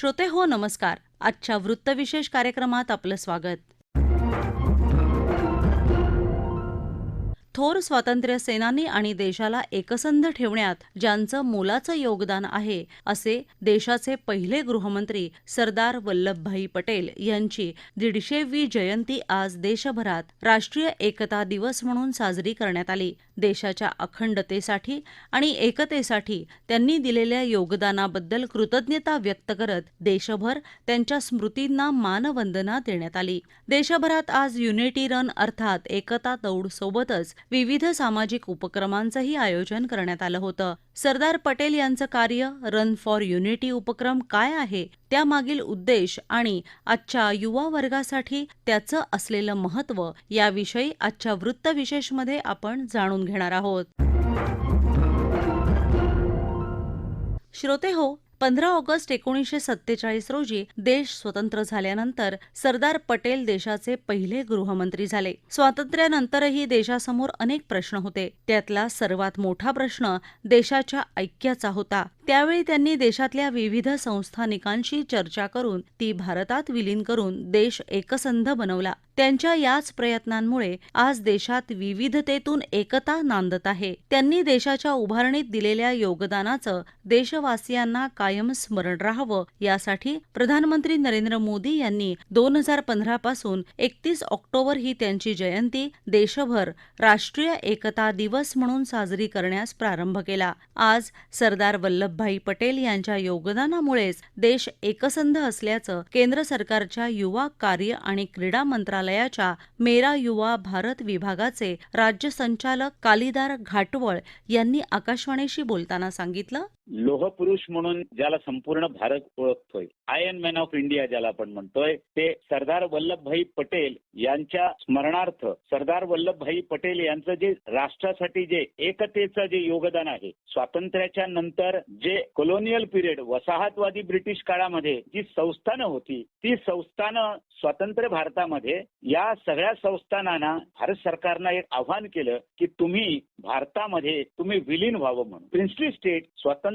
श्रोते हो नमस्कार. आजच्या वृत्तविशेष कार्यक्रमात आपलं स्वागत. थोर स्वातंत्र्य सेनानी आणि देशाला एकसंध ठेवण्यात ज्यांचं मोलाचं योगदान आहे असे देशाचे पहिले गृहमंत्री सरदार वल्लभभाई पटेल यांची दीडशेवी जयंती आज देशभरात राष्ट्रीय एकता दिवस म्हणून साजरी करण्यात आली. देशाच्या अखंडतेसाठी आणि एकतेसाठी त्यांनी दिलेल्या योगदानाबद्दल कृतज्ञता व्यक्त करत देशभर त्यांच्या स्मृतींना मानवंदना देण्यात आली. देशभरात आज युनिटी रन अर्थात एकता दौड सोबतच विविध सामाजिक उपक्रमांचंही आयोजन करण्यात आलं होतं. सरदार पटेल यांचं कार्य रन फॉर युनिटी उपक्रम काय आहे? त्यामागील उद्देश आणि आजच्या युवा वर्गासाठी त्याचं असलेलं महत्त्व याविषयी आजच्या वृत्तविशेषमध्ये आपण जाणून घेणार आहोत. श्रोते हो पंधरा ऑगस्ट एकोणीसशे सत्तेचाळीस रोजी देश स्वतंत्र झाल्यानंतर सरदार पटेल देशाचे पहिले गृहमंत्री झाले. स्वातंत्र्यानंतरही देशासमोर अनेक प्रश्न होते. त्यातला सर्वात मोठा प्रश्न देशाच्या ऐक्याचा होता. त्यावेळी त्यांनी देशातल्या विविध संस्थानिकांशी चर्चा करून ती भारतात विलीन करून देश एकसंध बनवला. त्यांच्या याच प्रयत्नांमुळे आज देशात विविधतेतून एकता नांदत आहे. त्यांनी देशाच्या उभारणीत दिलेल्या योगदानाचं देशवासियांना कायम स्मरण राहावं यासाठी प्रधानमंत्री नरेंद्र मोदी यांनी दोन हजार पंधरा पासून एकतीस ऑक्टोबर ही त्यांची जयंती देशभर राष्ट्रीय एकता दिवस म्हणून साजरी करण्यास प्रारंभ केला. आज सरदार वल्लभ वल्लभभाई पटेल यांच्या योगदानामुळेच देश एकसंध असल्याचं केंद्र सरकारच्या युवा कार्य आणि क्रीडा मंत्रालयाच्या मेरा युवा भारत विभागाचे राज्य संचालक कालिदार घाटवळ यांनी आकाशवाणीशी बोलताना सांगितलं. लोहपुरुष म्हणून ज्याला संपूर्ण भारत ओळखतोय आयन मॅन ऑफ इंडिया ज्याला आपण म्हणतोय ते सरदार वल्लभभाई पटेल यांच्या स्मरणार्थ सरदार वल्लभभाई पटेल यांचं जे राष्ट्रासाठी जे एकतेचं जे योगदान आहे स्वातंत्र्याच्या नंतर जे कोलोनियल पिरियड वसाहतवादी ब्रिटिश काळामध्ये जी संस्थानं होती ती संस्थानं स्वतंत्र भारतामध्ये या सगळ्या संस्थानांना भारत सरकारनं एक आव्हान केलं की तुम्ही भारतामध्ये तुम्ही विलीन व्हावं म्हणून. प्रिन्सली स्टेट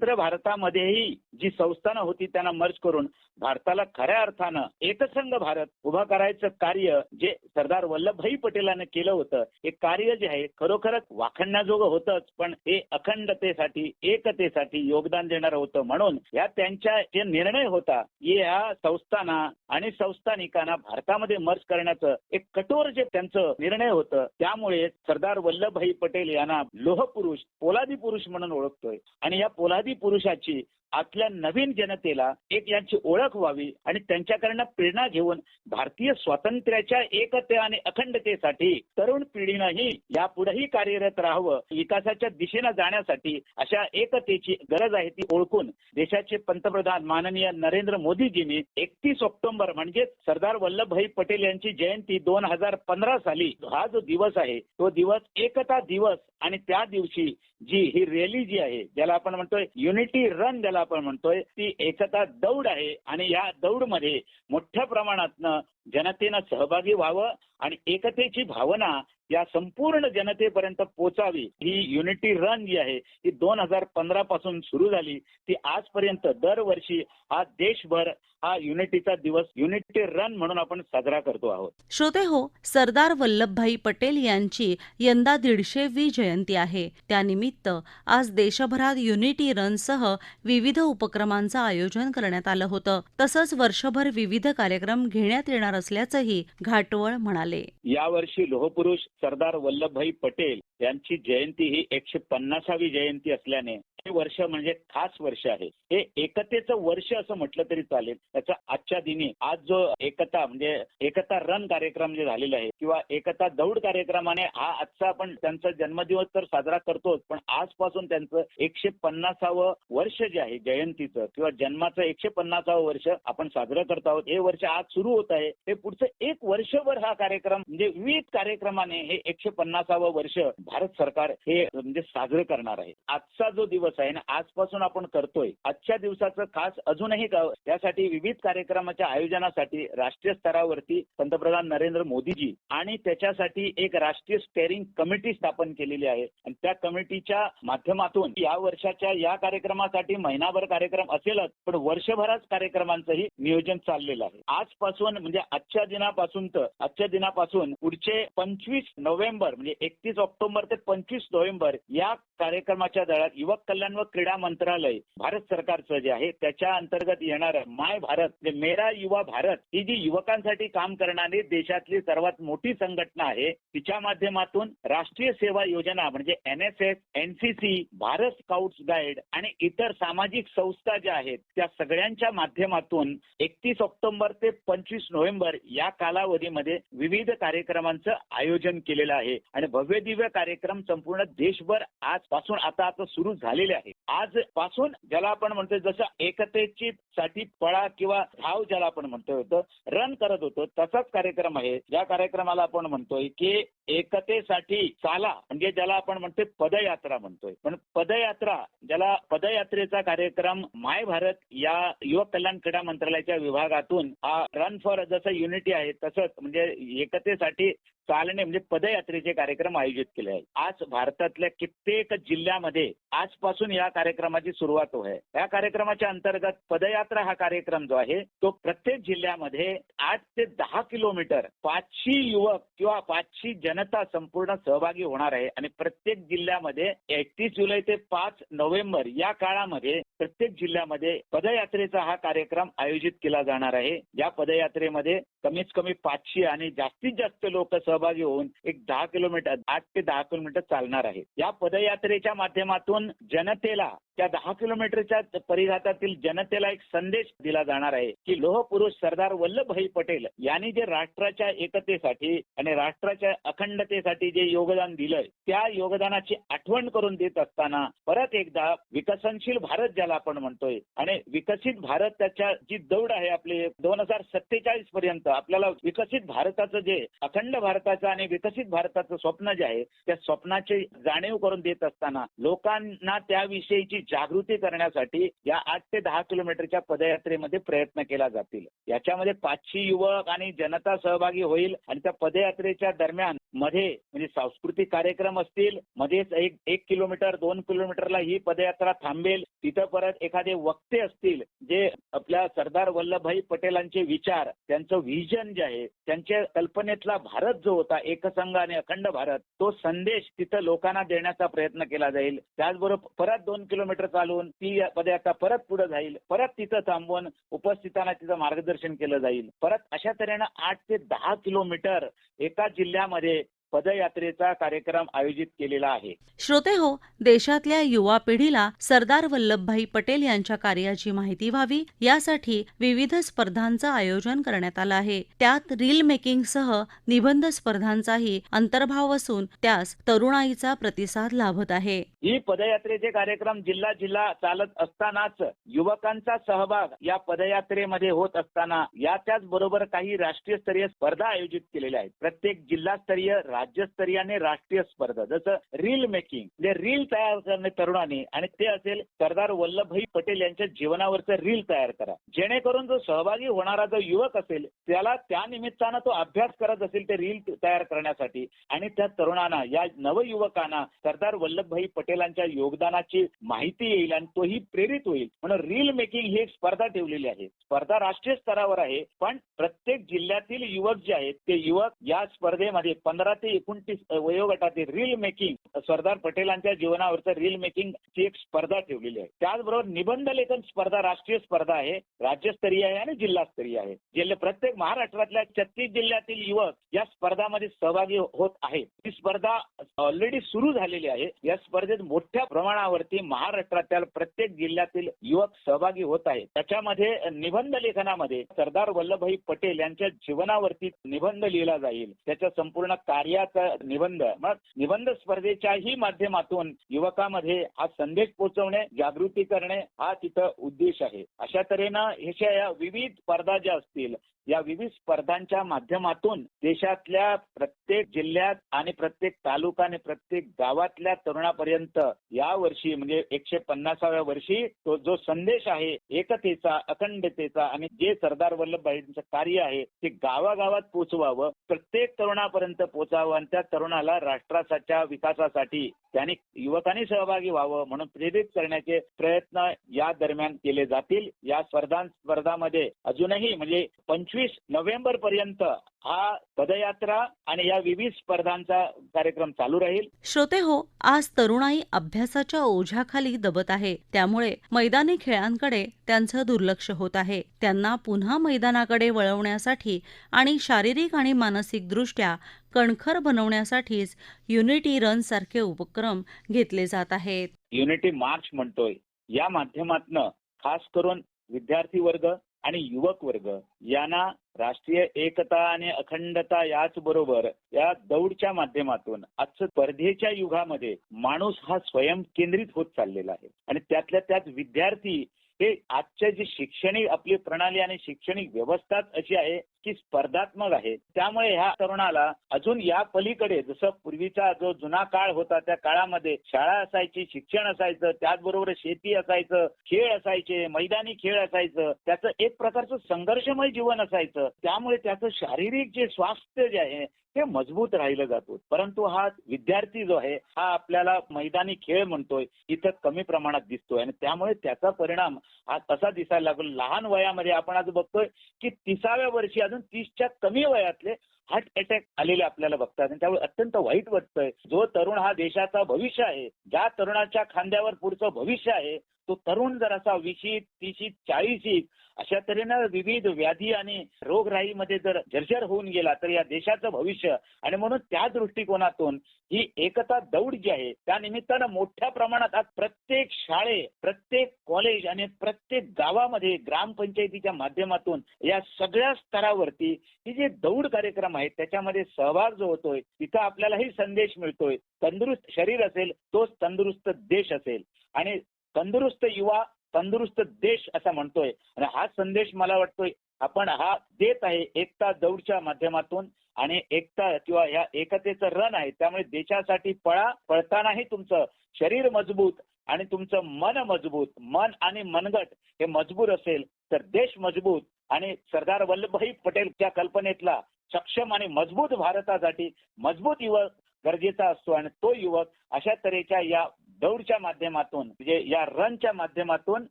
स्वतंत्र भारतामध्येही जी संस्थानं होती त्यांना मर्ज करून भारताला खऱ्या अर्थानं एकसंघ भारत उभा करायचं कार्य जे सरदार वल्लभभाई पटेलानं केलं होतं हे कार्य जे आहे खरोखरच वाखणण्याजोगं होतंच. पण हे अखंडतेसाठी एकतेसाठी योगदान देणार होतं म्हणून या त्यांच्या जे निर्णय होता या संस्थाना आणि संस्थानिकांना भारतामध्ये मर्ज करण्याचं एक कठोर जे त्यांचं निर्णय होतं त्यामुळे सरदार वल्लभभाई पटेल यांना लोहपुरुष पोलादी पुरुष म्हणून ओळखतोय. आणि या पोलादी पुरुषाची आपल्या नवीन जनतेला एक यांची ओळख व्हावी आणि त्यांच्याकडनं प्रेरणा घेऊन भारतीय स्वातंत्र्याच्या एकते आणि अखंडतेसाठी तरुण पिढीनंही यापुढेही कार्यरत राहावं विकासाच्या दिशेनं जाण्यासाठी अशा एकतेची गरज आहे ती ओळखून देशाचे पंतप्रधान माननीय नरेंद्र मोदीजींनी एकतीस ऑक्टोबर म्हणजे सरदार वल्लभभाई पटेल यांची जयंती दोन हजार पंधरा साली हा जो दिवस आहे तो दिवस एकता दिवस आणि त्या दिवशी जी ही रॅली जी आहे ज्याला आपण म्हणतोय युनिटी रन ज्याला आपण म्हणतोय ती एकता दौड आहे आणि या दौडमध्ये मोठ्या प्रमाणातनं जनतेनं सहभागी व्हावं आणि एकतेची भावना या संपूर्ण जनतेपर्यंत पोचावी. ही युनिटी रन जी आहे ती दोन हजार पंधरा पासून सुरू झाली. ती आजपर्यंत दरवर्षी हा देशभर हा युनिटीचा दिवस युनिटी रन म्हणून आपण साजरा करतो आहोत. श्रोते हो सरदार वल्लभभाई पटेल यांची यंदा दीडशेवी जयंती आहे. त्यानिमित्त आज देशभरात युनिटी रनसह विविध उपक्रमांचं आयोजन करण्यात आलं होतं. तसंच वर्षभर विविध कार्यक्रम घेण्यात येणार असल्याचंही घाटवळ म्हणाले. यावर्षी लोहपुरुष सरदार वल्लभभाई पटेल यांची जयंती ही एकशे पन्नासावी जयंती असल्याने हे वर्ष म्हणजे खास वर्ष आहे. हे एकतेचं वर्ष असं म्हटलं तरी चालेल. त्याचा आजच्या दिनी आज जो एकता म्हणजे एकता रन कार्यक्रम जे झालेला आहे किंवा एकता दौड कार्यक्रमाने हा आजचा आपण त्यांचा जन्मदिवस तर साजरा करतोच. पण आजपासून त्यांचं एकशे पन्नासावं वर्ष जे आहे जयंतीचं किंवा जन्माचं एकशे पन्नासावं वर्ष आपण साजरं करत आहोत. हे वर्ष आज सुरू होत आहे. हे पुढचं एक वर्षभर हा कार्यक्रम म्हणजे विविध कार्यक्रमाने हे एकशे पन्नासावं वर्ष भारत सरकार हे म्हणजे साजरं करणार आहे. आजचा जो दिवस आहे ना आजपासून आपण करतोय. आजच्या दिवसाचं खास अजूनही त्यासाठी विविध कार्यक्रमाच्या आयोजनासाठी राष्ट्रीय स्तरावरती पंतप्रधान नरेंद्र मोदीजी आणि त्याच्यासाठी एक राष्ट्रीय स्टेअरिंग कमिटी स्थापन केलेली आहे. आणि त्या कमिटीच्या माध्यमातून या वर्षाच्या या कार्यक्रमासाठी महिनाभर कार्यक्रम असेलच पण वर्षभरात कार्यक्रमांचंही नियोजन चाललेलं आहे. आजपासून म्हणजे आजच्या दिनापासून तर आजच्या दिनापासून पुढचे पंचवीस नोव्हेंबर म्हणजे एकतीस ऑक्टोबर ते पंचवीस नोव्हेंबर या कार्यक्रमाच्या दळात युवक कल्याण व क्रीडा मंत्रालय भारत सरकारचं जे आहे त्याच्या अंतर्गत येणार माय भारत म्हणजे मेरा युवा भारत ही जी युवकांसाठी काम करणारी देशातली सर्वात मोठी संघटना आहे तिच्या माध्यमातून राष्ट्रीय सेवा योजना म्हणजे N S S NCC Bharat scouts guide आणि इतर सामाजिक संस्था ज्या आहेत त्या सगळ्यांच्या माध्यमातून एकतीस ऑक्टोबर ते पंचवीस नोव्हेंबर या कालावधीमध्ये विविध कार्यक्रमांचं आयोजन केलेलं आहे. आणि भव्य दिव्य कार्यक्रम संपूर्ण देशभर आजपासून आता आता सुरू झालेले आहे. आज पासून ज्याला आपण म्हणतोय जसं एकतेची साठी पळा किंवा धाव ज्याला आपण म्हणतोय होतं रन करत होतो तसाच कार्यक्रम आहे. ज्या कार्यक्रमाला आपण म्हणतोय की एकतेसाठी चाला म्हणजे ज्याला आपण म्हणतोय पदयात्रा म्हणतोय. पण पदयात्रा ज्याला पदयात्रेचा कार्यक्रम माय भारत या युवक कल्याण क्रीडा मंत्रालयाच्या विभागातून हा रन फॉर जसं युनिटी आहे तसंच म्हणजे एकतेसाठी चालणे म्हणजे पदयात्रेचे कार्यक्रम आयोजित केले आहेत. आज भारतातल्या कित्येक जिल्ह्यामध्ये आजपासून या कार्यक्रमाची सुरुवात होत आहे या कार्यक्रमाच्या अंतर्गत पदयात्रा हा कार्यक्रम जो आहे तो प्रत्येक जिल्ह्यामध्ये आठ ते दहा किलोमीटर पाचशे युवक किंवा पाचशे जनता संपूर्ण सहभागी होणार आहे. आणि प्रत्येक जिल्ह्यामध्ये एकतीस जुलै ते पाच नोव्हेंबर या काळामध्ये प्रत्येक जिल्ह्यामध्ये पदयात्रेचा हा कार्यक्रम आयोजित केला जाणार आहे. या पदयात्रेमध्ये कमीत कमी पाचशे आणि जास्तीत जास्त लोक सहभागी होऊन एक दहा किलोमीटर आठ ते दहा किलोमीटर चालणार आहे या पदयात्रेच्या माध्यमातून जनतेला त्या दहा किलोमीटरच्या परिघातातील जनतेला एक संदेश दिला जाणार आहे की लोहपुरुष सरदार वल्लभभाई पटेल यांनी जे राष्ट्राच्या एकतेसाठी आणि राष्ट्राच्या अखंड अखंडतेसाठी जे योगदान दिलंय त्या योगदानाची आठवण करून देत असताना परत एकदा विकसनशील भारत ज्याला आपण म्हणतोय आणि विकसित भारत त्याच्या जी दौड आहे आपली दोन हजार सत्तेचाळीस पर्यंत आपल्याला विकसित भारताचं जे अखंड भारताचं आणि विकसित भारताचं स्वप्न जे आहे त्या स्वप्नाची जाणीव करून देत असताना लोकांना त्याविषयीची जागृती करण्यासाठी या आठ ते दहा किलोमीटरच्या पदयात्रेमध्ये प्रयत्न केला जातील. याच्यामध्ये पाचशे युवक आणि जनता सहभागी होईल आणि त्या पदयात्रेच्या दरम्यान मध्ये म्हणजे सांस्कृतिक कार्यक्रम असतील मध्येच एक एक किलोमीटर दोन किलोमीटरला ही पदयात्रा थांबेल. तिथं परत एखादे वक्ते असतील जे आपल्या सरदार वल्लभभाई पटेलांचे विचार त्यांचं व्हिजन जे आहे त्यांच्या कल्पनेतला भारत जो होता एकसंघ आणि अखंड भारत तो संदेश तिथं लोकांना देण्याचा प्रयत्न केला जाईल. त्याचबरोबर परत दोन किलोमीटर चालून ती पदयात्रा परत पुढे जाईल. परत तिथं थांबवून उपस्थितांना तिथं मार्गदर्शन केलं जाईल. परत अशा तऱ्हेनं आठ ते दहा किलोमीटर एका जिल्ह्यामध्ये पदयात्रेचा कार्यक्रम आयोजित केलेला आहे. श्रोते हो देशातल्या युवा पिढीला सरदार वल्लभभाई पटेल यांच्या कार्याची माहिती व्हावी यासाठी विविध स्पर्धांचं आयोजन करण्यात आलं आहे. त्यात रील मेकिंगसह निबंध स्पर्धांचाही अंतर्भाव असून त्यास तरुणाईचा प्रतिसाद लाभत आहे. ही पदयात्रेचे कार्यक्रम जिल्हा जिल्हा चालत असतानाच युवकांचा सहभाग या पदयात्रेमध्ये होत असताना या त्याच बरोबर काही राष्ट्रीय स्तरीय स्पर्धा आयोजित केलेल्या आहेत. प्रत्येक जिल्हास्तरीय राज्यस्तरीयाने राष्ट्रीय स्पर्धा जसं रील मेकिंग म्हणजे रील तयार करणे तरुणांनी आणि ते असेल सरदार वल्लभभाई पटेल यांच्या जीवनावरचं रील तयार करा. जेणेकरून जो सहभागी होणारा जो युवक असेल त्याला त्या निमित्तानं तो अभ्यास करत असेल ते रील तयार करण्यासाठी. आणि त्या तरुणांना या नवयुवकांना सरदार वल्लभभाई पटेलांच्या योगदानाची माहिती येईल आणि तोही प्रेरित होईल. म्हणून रील मेकिंग ही एक स्पर्धा ठेवलेली आहे. स्पर्धा राष्ट्रीय स्तरावर आहे पण प्रत्येक जिल्ह्यातील युवक जे आहेत ते युवक या स्पर्धेमध्ये पंधरा ते एकोणतीस वयोगटातील रील मेकिंग सरदार पटेलांच्या जीवनावरचं रील मेकिंग ची एक स्पर्धा ठेवलेली आहे. त्याचबरोबर निबंध लेखन स्पर्धा राष्ट्रीय स्पर्धा आहे राज्यस्तरीय आहे आणि जिल्हास्तरीय आहे. जिल्हे प्रत्येक महाराष्ट्रातल्या छत्तीस जिल्ह्यातील युवक या स्पर्धामध्ये सहभागी हो, होत आहेत ही स्पर्धा ऑलरेडी सुरू झालेली आहे. या स्पर्धेत मोठ्या प्रमाणावरती महाराष्ट्रातील प्रत्येक जिल्ह्यातील युवक सहभागी होत आहेत. त्याच्यामध्ये निबंध लेखनामध्ये सरदार वल्लभभाई पटेल यांच्या जीवनावरती निबंध लिहिला जाईल. त्याच्या संपूर्ण कार्य कार्याचा निबंध मग निबंध स्पर्धेच्याही माध्यमातून युवकामध्ये हा संदेश पोहोचवणे जागृती करणे हा तिथं उद्देश आहे. अशा तऱ्हेनं ह्याच्या या विविध स्पर्धा ज्या असतील या विविध स्पर्धांच्या माध्यमातून देशातल्या प्रत्येक जिल्ह्यात आणि प्रत्येक तालुका आणि प्रत्येक गावातल्या तरुणापर्यंत या वर्षी म्हणजे एकशे पन्नासाव्या वर्षी तो जो संदेश आहे एकतेचा अखंडतेचा आणि जे सरदार वल्लभभाईंचं कार्य आहे ते गावागावात पोचवावं प्रत्येक तरुणापर्यंत पोचावं आणि त्या तरुणाला राष्ट्राच्या विकासासाठी त्यांनी युवकांनी सहभागी व्हावं म्हणून प्रेरित करण्याचे प्रयत्न या दरम्यान केले जातील. या स्पर्धा स्पर्धामध्ये अजूनही म्हणजे पंचवीस नोव्हेंबर पर्यंत हा पदयात्रा आणि या विविध स्पर्धांचा कार्यक्रम चालू राहील. श्रोते हो आज तरुणाई अभ्यासाच्या ओझ्याखाली दबत आहे. त्यामुळे मैदानी खेळांकडे त्यांचं दुर्लक्ष होत आहे. त्यांना पुन्हा मैदानाकडे वळवण्यासाठी आणि शारीरिक आणि मानसिक दृष्ट्या कणखर बनवण्यासाठीच युनिटी रन सारखे उपक्रम घेतले जात आहेत. युनिटी मार्च म्हणतोय. या माध्यमातनं खास करून विद्यार्थी वर्ग आणि युवक वर्ग यांना राष्ट्रीय एकता आणि अखंडता याच बरोबर या दौडच्या माध्यमातून आजचं स्पर्धेच्या युगामध्ये माणूस हा स्वयं केंद्रित होत चाललेला आहे. आणि त्यातल्या त्यात विद्यार्थी हे आजच्या जी शैक्षणिक आपली प्रणाली आणि शैक्षणिक व्यवस्थाच अशी आहे की स्पर्धात्मक आहे. त्यामुळे ह्या तरुणाला अजून या पलीकडे जसं पूर्वीचा जो जुना काळ होता त्या काळामध्ये शाळा असायची शिक्षण असायचं त्याचबरोबर शेती असायचं खेळ असायचे मैदानी खेळ असायचं त्याचं एक प्रकारचं संघर्षमय जीवन असायचं. त्यामुळे त्याचं शारीरिक जे स्वास्थ्य जे आहे ते मजबूत राहिलं जातो. परंतु हा विद्यार्थी जो आहे हा आपल्याला मैदानी खेळ म्हणतोय इथं कमी प्रमाणात दिसतोय. आणि त्यामुळे त्याचा परिणाम हा कसा दिसायला लागलो. लहान वयामध्ये आपण आज बघतोय की तिसाव्या वर्षी अजून तीसच्या कमी वयातले हार्ट अटॅक आलेले आपल्याला बघतात आणि त्यामुळे अत्यंत वाईट वाटतंय. जो तरुण हा देशाचा भविष्य आहे ज्या तरुणाच्या खांद्यावर पुढचं भविष्य आहे तो तरुण जर असा विशीत तिशीत चाळीशीत अशा तऱ्हेनं विविध व्याधी आणि रोगराईमध्ये जर जर्जर होऊन गेला तर या देशाचं भविष्य आणि म्हणून त्या दृष्टिकोनातून ही एकता दौड जी आहे त्या निमित्तानं मोठ्या प्रमाणात आज प्रत्येक शाळे प्रत्येक कॉलेज आणि प्रत्येक गावामध्ये ग्रामपंचायतीच्या माध्यमातून या सगळ्या स्तरावरती ही जे दौड कार्यक्रम आहेत त्याच्यामध्ये सहभाग जो होतोय तिथं आपल्यालाही संदेश मिळतोय. तंदुरुस्त शरीर असेल तोच तंदुरुस्त देश असेल. आणि तंदुरुस्त युवा तंदुरुस्त देश असा म्हणतोय. आणि हा संदेश मला वाटतोय आपण हा देत आहे एकता दौडच्या माध्यमातून. आणि एकता किंवा या एकतेचं रण आहे त्यामुळे देशासाठी पळा पळतानाही तुमचं शरीर मजबूत आणि तुमचं मन मजबूत. मन आणि मनगट हे मजबूत असेल तर देश मजबूत. आणि सरदार वल्लभभाई पटेलच्या कल्पनेतला सक्षम आणि मजबूत भारतासाठी मजबूत युवक गरजेचा असतो आणि तो युवक अशा तऱ्हेच्या या दौडच्या माध्यमातून म्हणजे या रनच्या माध्यमातून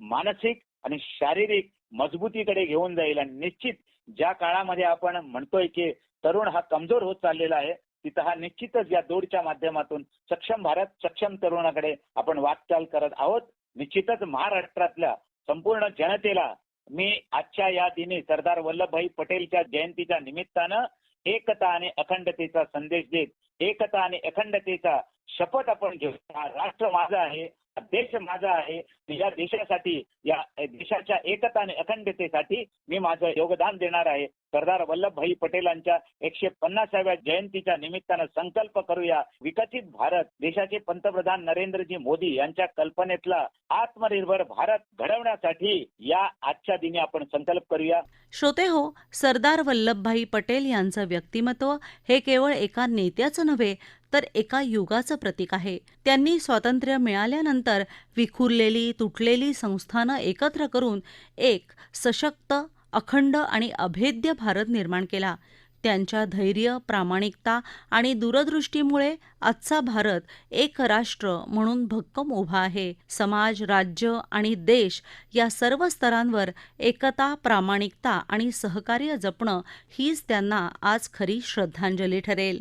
मानसिक आणि शारीरिक मजबूतीकडे घेऊन जाईल. आणि निश्चित ज्या काळामध्ये आपण म्हणतोय की तरुण हा कमजोर होत चाललेला आहे तिथं हा निश्चितच या दौडच्या माध्यमातून सक्षम भारत सक्षम तरुणाकडे आपण वाटचाल करत आहोत. निश्चितच महाराष्ट्रातल्या संपूर्ण जनतेला मी आजच्या या दिनी सरदार वल्लभभाई पटेलच्या जयंतीच्या निमित्तानं एकता आणि अखंडतेचा संदेश देत एकता आणि अखंडतेचा शपथ आपण घेऊ. हा राष्ट्र माझा आहे देश माझा आहे. या देशासाठी या देशाच्या एकता आणि अखंडतेसाठी मी माझं योगदान देणार आहे. सरदार वल्लभभाई पटेलांच्या एकशे पन्नासाव्या जयंतीच्या निमित्तानं संकल्प करूया. विकसित भारत देशाचे पंतप्रधान नरेंद्रजी मोदी यांच्या कल्पनेतला आत्मनिर्भर भारत घडवण्यासाठी या आजच्या दिनी आपण संकल्प करूया. श्रोते हो सरदार वल्लभभाई पटेल यांचं व्यक्तिमत्व हे केवळ एका नेत्याचं नव्हे तर एका युगाचं प्रतीक आहे. त्यांनी स्वातंत्र्य मिळाल्यानंतर विखुरलेली तुटलेली संस्थानं एकत्र करून एक सशक्त अखंड आणि अभेद्य भारत निर्माण केला. त्यांच्या धैर्य प्रामाणिकता आणि दूरदृष्टीमुळे आजचा भारत एक राष्ट्र म्हणून भक्कम उभा आहे. समाज राज्य आणि देश या सर्व स्तरांवर एकता प्रामाणिकता आणि सहकार्य जपणं हीच त्यांना आज खरी श्रद्धांजली ठरेल.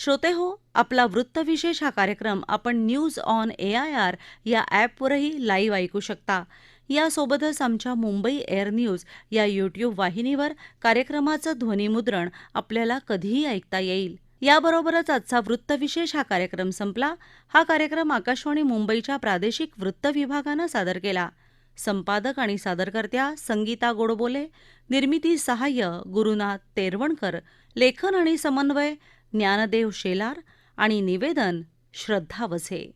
श्रोते हो आपला वृत्तविशेष हा कार्यक्रम आपण news on A I R या ॲपवरही लाईव्ह ऐकू शकता. यासोबतच आमच्या मुंबई एअर न्यूज या यूट्यूब वाहिनीवर कार्यक्रमाचं ध्वनिमुद्रण आपल्याला कधीही ऐकता येईल. याबरोबरच आजचा वृत्तविशेष हा कार्यक्रम संपला. हा कार्यक्रम आकाशवाणी मुंबईच्या प्रादेशिक वृत्त विभागानं सादर केला. संपादक आणि सादरकर्त्या संगीता गोडबोले निर्मिती सहाय्य गुरुनाथ तेरवणकर लेखन आणि समन्वय ज्ञानदेव शेलार आणि निवेदन श्रद्धा वझे.